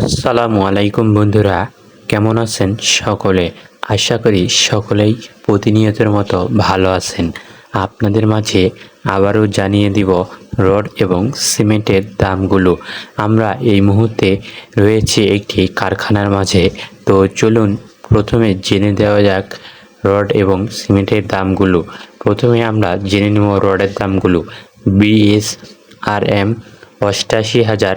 আসসালামু আলাইকুম বন্ধুরা, কেমন আছেন সকলে? আশা করি সকলেই প্রতিনিয়তের মতো ভালো আছেন। আপনাদের মাঝে আবারও জানিয়ে দিব রড এবং সিমেন্টের দামগুলো। আমরা এই মুহূর্তে রয়েছে একটি কারখানার মাঝে। তো চলুন প্রথমে জেনে দেওয়া যাক রড এবং সিমেন্টের দামগুলো। প্রথমে আমরা জেনে নেব রডের দামগুলো। বিএস আর এম অষ্টাশি হাজার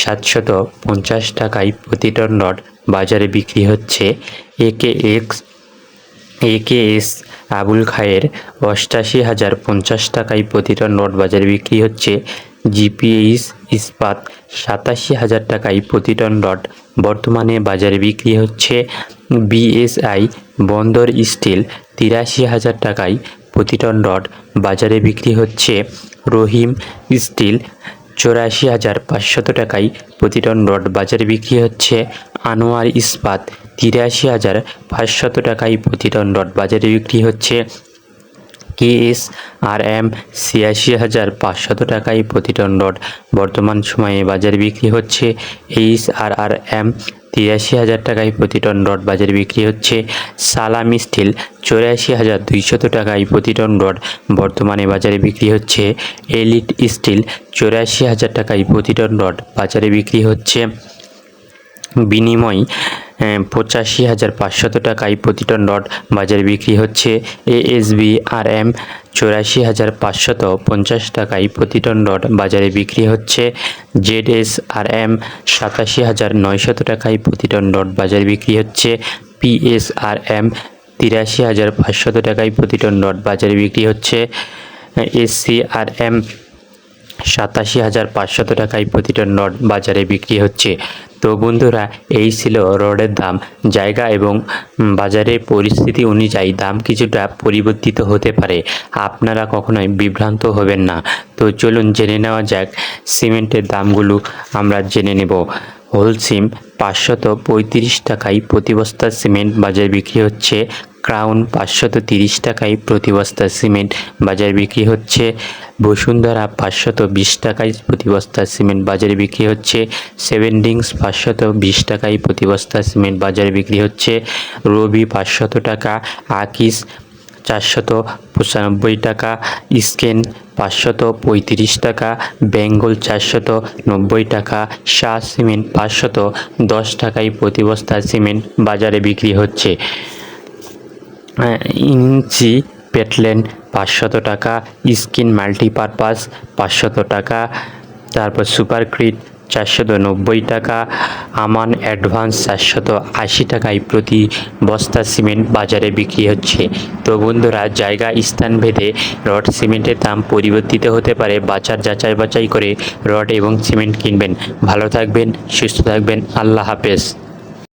সাতশত পঞ্চাশ টাকায় প্রতি টন রড বাজারে বিক্রি হচ্ছে। একে এক্স একে এস আবুল খায়ের অষ্টাশি হাজার পঞ্চাশ টাকায় প্রতি টন রড বাজারে বিক্রি হচ্ছে। জিপিএইচ ইস্পাত সাতাশি হাজার টাকায় প্রতি টন রড বর্তমানে বাজারে বিক্রি হচ্ছে। বিএসআই বন্দর স্টিল তিরাশি হাজার টাকায় প্রতি টন রড বাজারে বিক্রি হচ্ছে। রহিম স্টিল চৌরাশি হাজার পাঁচশত টাকায় প্রতি টন রড বাজারে বিক্রি হচ্ছে। আনোয়ার ইস্পাত, তিরাশি হাজার পাঁচশত টাকায় প্রতি টন রড বাজারে বিক্রি হচ্ছে। কে এস আর এম ছিয়াশি হাজার পাঁচশত টাকায় প্রতি টন রড বর্তমান সময়ে বাজারে বিক্রি হচ্ছে। এইচ আর আর এম তিরাশি হাজার টাকায় প্রতি টন রড বাজারে বিক্রি হচ্ছে। সালাম স্টিল, চৌরাশি হাজার দুইশত টাকায় প্রতি টন রড বর্তমানে বাজারে বিক্রি হচ্ছে। এলিট স্টিল, চৌরাশি হাজার টাকায় প্রতি টন রড বাজারে বিক্রি হচ্ছে। বিনিময় পঁচাশি হাজার পাঁচশত টাকায় প্রতি টন রড বাজারে বিক্রি হচ্ছে। এএসবি আর এম চৌরাশি হাজার পাঁচশত পঞ্চাশ টাকায় প্রতি টন রড বাজারে বিক্রি হচ্ছে। জেড এস আর এম সাতাশি হাজার নয়শত টাকায় প্রতি টন রড বাজারে বিক্রি হচ্ছে। পিএস আর এম তিরাশি হাজার পাঁচশত টাকায় প্রতি টন রড বাজারে বিক্রি হচ্ছে। এসসি আর এম সাতাশি হাজার পাঁচশত টাকায় প্রতি টন রড বাজারে বিক্রি হচ্ছে। তো বন্ধুরা, এই ছিল রডের দাম, জায়গা এবং বাজারের পরিস্থিতি অনুযায়ী দাম কিছুটা পরিবর্তিত হতে পারে। আপনারা কখনোই বিভ্রান্ত হবেন না। তো চলুন জেনে নেওয়া যাক সিমেন্টের দামগুলো আমরা জেনে নেব। হোলসিম পাঁচশত পঁয়ত্রিশ টাকায় প্রতি বস্তা সিমেন্ট বাজারে বিক্রি হচ্ছে ক্রাউন পাঁচশত তিরিশ টাকায় প্রতি বস্তা সিমেন্ট বাজারে বিক্রি হচ্ছে। বসুন্ধরা পাঁচশত বিশ টাকায় প্রতি বস্তা সিমেন্ট বাজারে বিক্রি হচ্ছে। সেভেন ডিংস পাঁচশত বিশ টাকায় প্রতি বস্তা সিমেন্ট বাজারে বিক্রি হচ্ছে। রবি পাঁচশত টাকা, আকিস চারশত পঁচানব্বই টাকা স্কেন পাঁচশত পঁয়ত্রিশ টাকা, বেঙ্গল চারশত নব্বই টাকা, শাহ সিমেন্ট পাঁচশত দশ টাকায় প্রতি বস্তা সিমেন্ট বাজারে বিক্রি হচ্ছে। ইঞ্চি পেটলেন পাঁচশত টাকা স্কিন মাল্টিপারপাস পাঁচশত টাকা, তারপর সুপার ক্রিট চারশত নব্বই টাকা আমান অ্যাডভান্স চারশত আশি টাকায় প্রতি বস্তা সিমেন্ট বাজারে বিক্রি হচ্ছে। তো বন্ধুরা, জায়গা, স্থান ভেদে রড সিমেন্টের দাম পরিবর্তিত হতে পারে। বাজার যাচাই বাছাই করে রড এবং সিমেন্ট কিনবেন। ভালো থাকবেন, সুস্থ থাকবেন। আল্লাহ হাফেজ।